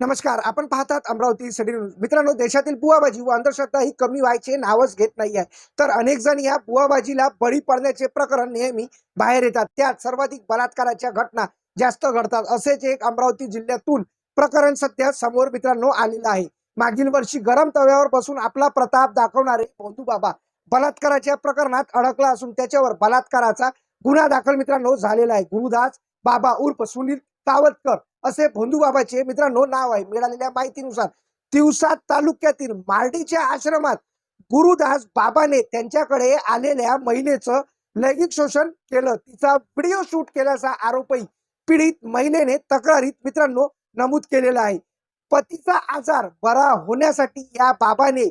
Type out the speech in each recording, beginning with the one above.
नमस्कार आपण पाहतात अमरावती सिटी न्यूज. मित्रांनो देशातील बुवाबाजी व अंधश्रद्धा ही कमी व्हायचे नावच घेत नाही आहे तर अनेक जण या बुवाबाजीला बळी पडण्याचे प्रकरण नेहमी बाहेर येतात. त्यात सर्वाधिक बलात्काराच्या घटना जास्त घडतात असेच एक अमरावती जिल्ह्यातून प्रकरण सध्या समोर मित्रांनो आलेलं आहे. मागील वर्षी गरम तव्यावर बसून आपला प्रताप दाखवणारे भोंदू बाबा बलात्काराच्या प्रकरणात अडकला असून त्याच्यावर बलात्काराचा गुन्हा दाखल मित्रांनो झालेला आहे. गुरुदास बाबा उर्फ सुनील तावतकर असे भोंदू बाबाचे मित्रांनो नाव आहे. मिळालेल्या माहितीनुसार दिवसा तालुक्यातील मार्डीच्या आश्रमात गुरुदास बाबाने त्यांच्याकडे आलेल्या महिलेचं लैंगिक शोषण केलं. तिचा व्हिडिओ शूट केल्याचा आरोपही पीडित महिलेने तक्रारीत मित्रांनो नमूद केलेला आहे. पतीचा आजार बरा होण्यासाठी या बाबाने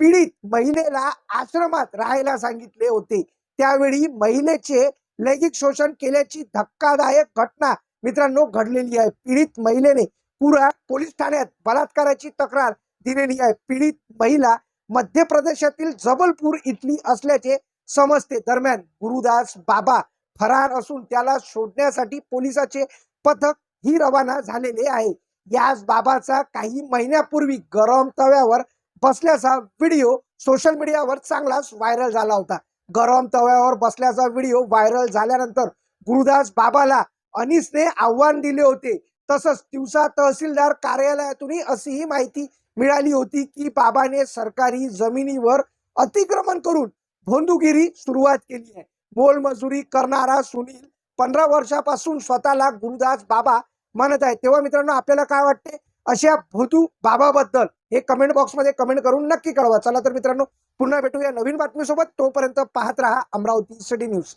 पीडित महिलेला आश्रमात राहायला सांगितले होते. त्यावेळी महिलेचे लैंगिक शोषण केल्याची धक्कादायक घटना मित्रांनो घडलेली आहे. पीडित महिलेने पुरा पोलीस ठाण्यात बलात्काराची तक्रार दिलेली आहे. पीडित महिला मध्य प्रदेशातील जबलपूर इथली असल्याचे समजते. दरम्यान गुरुदास बाबा फरार असून त्याला शोधण्यासाठी पोलिसाचे पथक ही रवाना झालेले आहे. याच बाबाचा काही महिन्यापूर्वी गरम तव्यावर बसल्याचा व्हिडिओ सोशल मीडियावर चांगलाच व्हायरल झाला होता. गरम तव्यावर बसल्याचा व्हिडिओ व्हायरल झाल्यानंतर गुरुदास बाबाला अनिसने आव्हान दिले होते. तसंच तिवसा तहसीलदार कार्यालयातूनही अशीही माहिती मिळाली होती की बाबाने सरकारी जमिनीवर अतिक्रमण करून भोंदुगिरी सुरुवात केली आहे. मोलमजुरी करणारा सुनील पंधरा वर्षापासून स्वतःला गुरुदास बाबा म्हणत आहे. तेव्हा मित्रांनो आपल्याला काय वाटते? अशा भोदू बाबाबद्दल हे कमेंट बॉक्समध्ये कमेंट करून नक्की कळवा. चला तर मित्रांनो पुन्हा भेटूया नवीन बातमीसोबत. तोपर्यंत पाहत राहा अमरावती सिटी न्यूज.